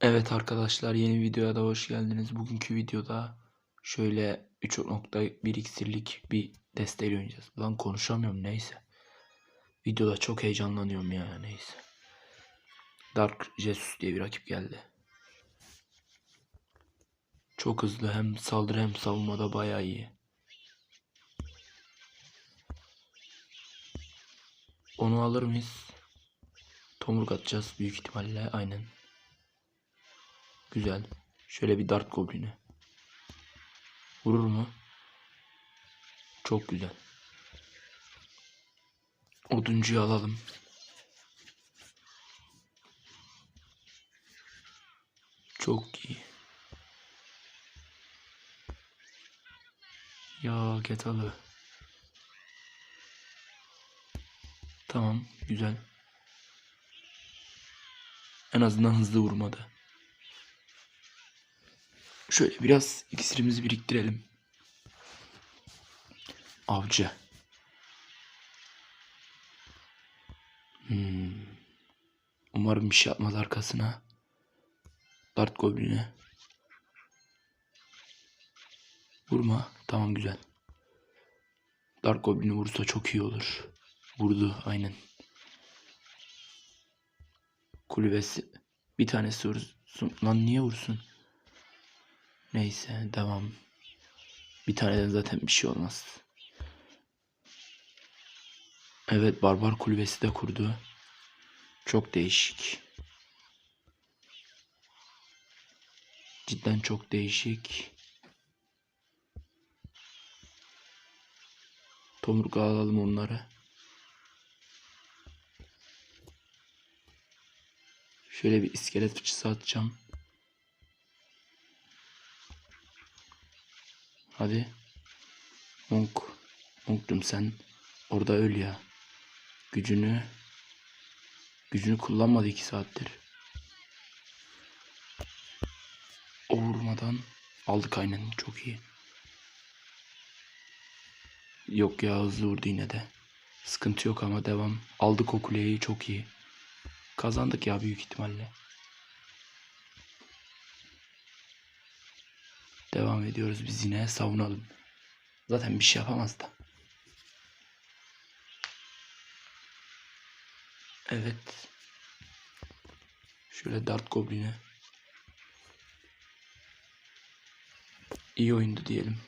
Evet arkadaşlar yeni videoya da hoş geldiniz. Bugünkü videoda şöyle 3.1 iksirlik bir desteği oynayacağız. Lan konuşamıyorum neyse. Videoda çok heyecanlanıyorum ya neyse. Dark Jesus diye bir rakip geldi. Çok hızlı hem saldırı hem savunmada bayağı iyi. Onu alır mıyız? Tomruk atacağız büyük ihtimalle aynen. Güzel. Şöyle bir dart goblini. Vurur mu? Çok güzel. Oduncuyu alalım. Çok iyi. Ya ketalı. Tamam, güzel. En azından hızlı vurmadı. Şöyle biraz iksirimizi biriktirelim. Avcı. Hmm. Umarım bir şey atmaz arkasına. Dart Goblin'e. Vurma. Tamam güzel. Dark Goblin'i vursa çok iyi olur. Vurdu aynen. Kulübesi. Bir tanesi vursun. Lan niye vursun? Neyse devam. Bir taneden zaten bir şey olmaz. Evet barbar kulübesi de kurdu. Çok değişik. Cidden çok değişik. Tomruk alalım onları. Şöyle bir iskelet fıçısı atacağım. Hadi. Monk. Monk'cum sen orada öl ya. Gücünü gücünü kullanmadı iki saattir. O vurmadan aldık aynen çok iyi. Yok ya hızlı vurdu yine de. Sıkıntı yok ama devam. Aldık o kuleyi çok iyi. Kazandık ya büyük ihtimalle. Devam ediyoruz biz yine savunalım. Zaten bir şey yapamaz da. Evet. Şöyle Dart Goblin'e. İyi oyundu diyelim.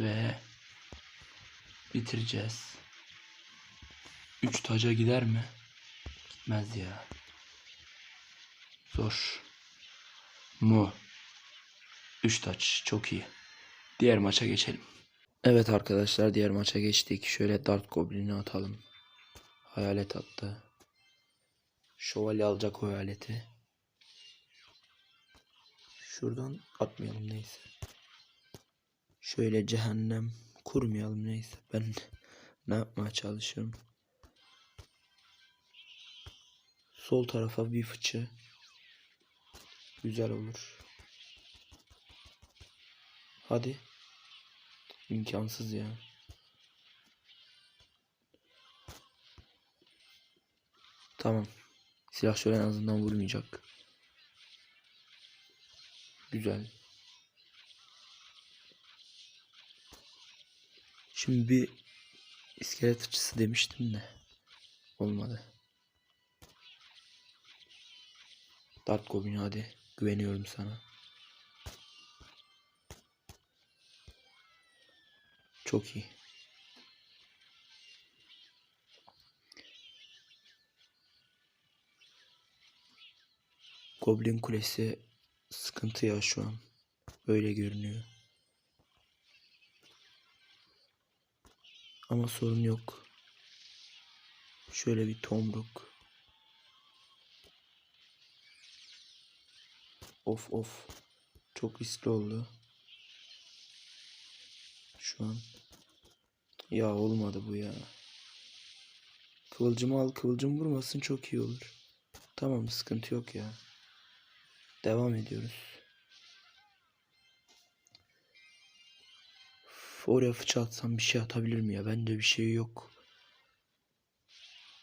Ve bitireceğiz. 3 taca gider mi? Gitmez ya. Zor. Mu. 3 taç. Çok iyi. Diğer maça geçelim. Evet arkadaşlar diğer maça geçtik. Şöyle Dart Goblin'i atalım. Hayalet attı. Şövalye alacak o hayaleti. Şuradan atmayalım neyse. Şöyle cehennem kurmayalım neyse. Ben ne yapmaya çalışıyorum. Sol tarafa bir fıçı. Güzel olur. Hadi. İmkansız ya. Tamam. Silah şöyle en azından vurmayacak. Güzel. Şimdi bir iskelet fıçısı demiştim de olmadı. Dart Goblin hadi güveniyorum sana. Çok iyi. Goblin Kulesi sıkıntı ya şu an. Öyle görünüyor. Ama sorun yok. Şöyle bir tomruk. Of of. Çok riskli oldu. Şu an. Ya olmadı bu ya. Kıvılcımı al. Kıvılcım vurmasın çok iyi olur. Tamam sıkıntı yok ya. Devam ediyoruz. Oraya fıça atsam bir şey atabilir mi ya? Bende bir şey yok.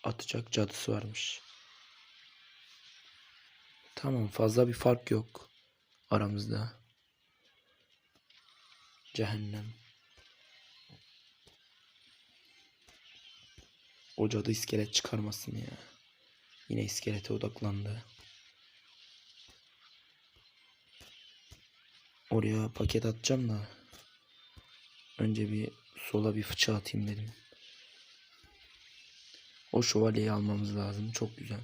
atacak cadısı varmış. Tamam fazla bir fark yok aramızda. Cehennem. O cadı iskelet çıkarmasın ya. Yine iskelete odaklandı. Oraya paket atacağım da önce bir sola bir fıça atayım dedim. O şövalyeyi almamız lazım. Çok güzel.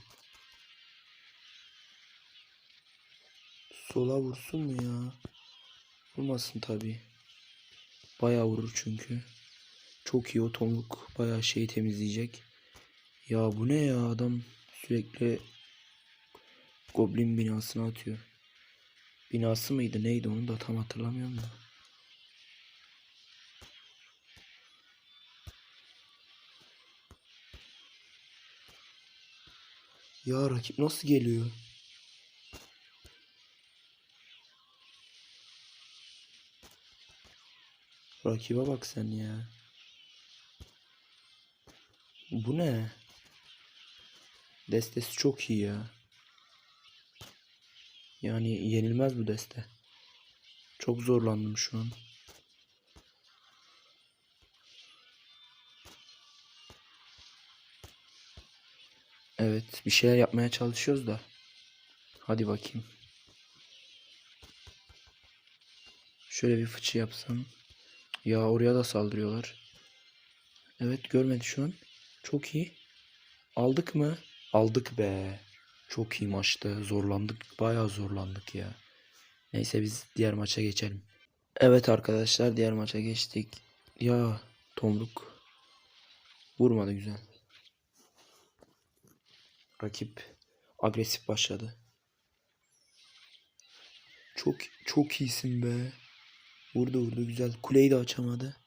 Sola vursun mu ya? Vurmasın tabi. Bayağı vurur çünkü. Çok iyi o tomruk bayağı şeyi temizleyecek. Ya bu ne ya adam sürekli goblin binasına atıyor. Binası mıydı neydi onu da tam hatırlamıyorum da. Ya rakip nasıl geliyor? Rakibe bak sen ya. Bu ne? Destesi çok iyi ya. Yani yenilmez bu deste. Çok zorlandım şu an. Evet, bir şeyler yapmaya çalışıyoruz da. Hadi bakayım. Şöyle bir fıçı yapsam. Ya oraya da saldırıyorlar. Evet, görmedi şu an. Çok iyi. Aldık mı? Aldık be. Çok iyi maçtı. Zorlandık. Bayağı zorlandık ya. Neyse biz diğer maça geçelim. Evet arkadaşlar diğer maça geçtik. Ya Tomruk. Vurmadı güzel. Rakip agresif başladı. Çok çok iyisin be. Vurdu vurdu güzel. Kuleyi de açamadı.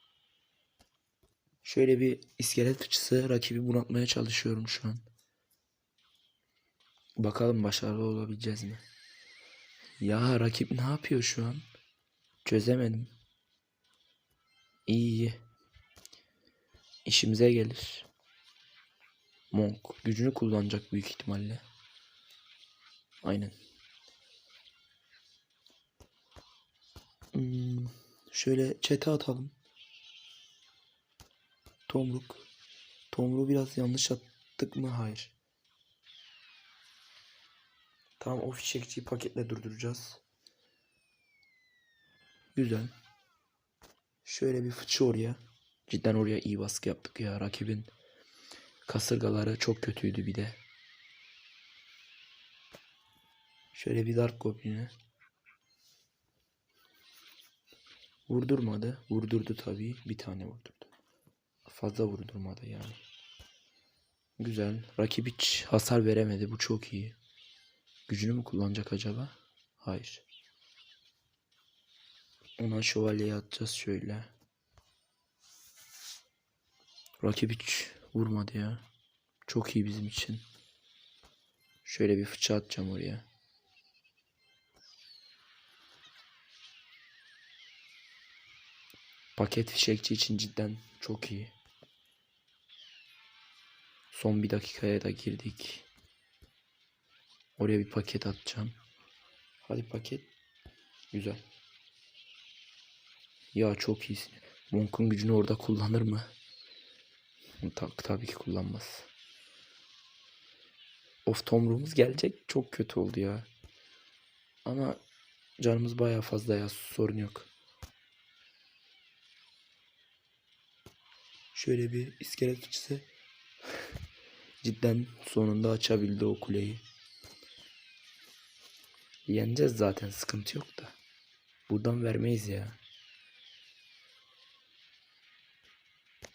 Şöyle bir iskelet fıçısı rakibi bunaltmaya çalışıyorum şu an. Bakalım başarılı olabileceğiz mi? Ya rakip ne yapıyor şu an? Çözemedim. İyi iyi. İşimize gelir. Monk gücünü kullanacak büyük ihtimalle. Aynen. Hmm, şöyle çete atalım. Tomruk. Tomruğu biraz yanlış attık mı? Hayır. Tamam o fişekçiyi paketle durduracağız. Güzel. Şöyle bir fıçı oraya. Cidden oraya iyi baskı yaptık ya. Rakibin kasırgaları çok kötüydü bir de. Şöyle bir Dark Goblin'e. Vurdurmadı. Vurdurdu tabii. Bir tane vurdurdu. Fazla vurdurmadı yani. Güzel. Rakip hiç hasar veremedi. Bu çok iyi. Gücünü mü kullanacak acaba? Hayır. Ona şövalyeyi atacağız şöyle. Rakip hiç vurmadı ya. Çok iyi bizim için. Şöyle bir fıça atacağım oraya. Paket fişekçi için cidden çok iyi. Son bir dakikaya da girdik. Oraya bir paket atacağım. Hadi paket. Güzel. Ya çok iyisin. Monk'un gücünü orada kullanır mı? Ta tabii ki kullanmaz. Of tomruğumuz gelecek. Çok kötü oldu ya. Ama canımız bayağı fazla ya. Sorun yok. Şöyle bir iskelet fıçısı. Cidden sonunda açabildi o kuleyi. Yeneceğiz zaten sıkıntı yok da. Buradan vermeyiz ya.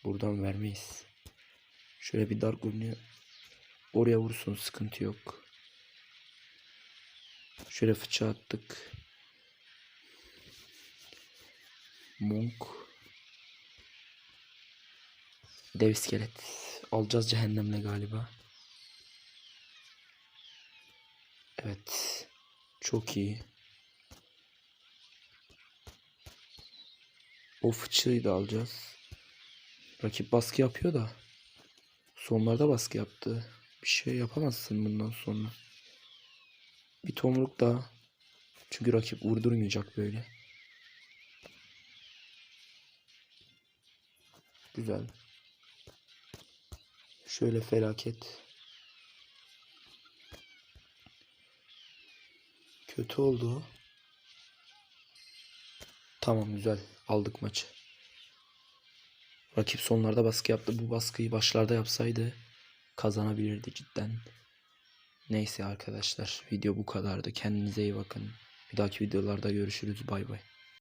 Buradan vermeyiz. Şöyle bir Dark Goblin'i oraya vursun sıkıntı yok. Şöyle fıça attık. Monk. Dev iskelet. Alacağız cehennemle galiba. Evet. Çok iyi. O fıçıyı da alacağız. Rakip baskı yapıyor da. Sonlarda baskı yaptı. Bir şey yapamazsın bundan sonra. Bir tomruk daha. Çünkü rakip vurdurmayacak böyle. Güzel. Şöyle felaket. Kötü oldu. Tamam güzel. Aldık maçı. Rakip sonlarda baskı yaptı. Bu baskıyı başlarda yapsaydı kazanabilirdi cidden. Neyse arkadaşlar video bu kadardı. Kendinize iyi bakın. Bir dahaki videolarda görüşürüz. Bay bay.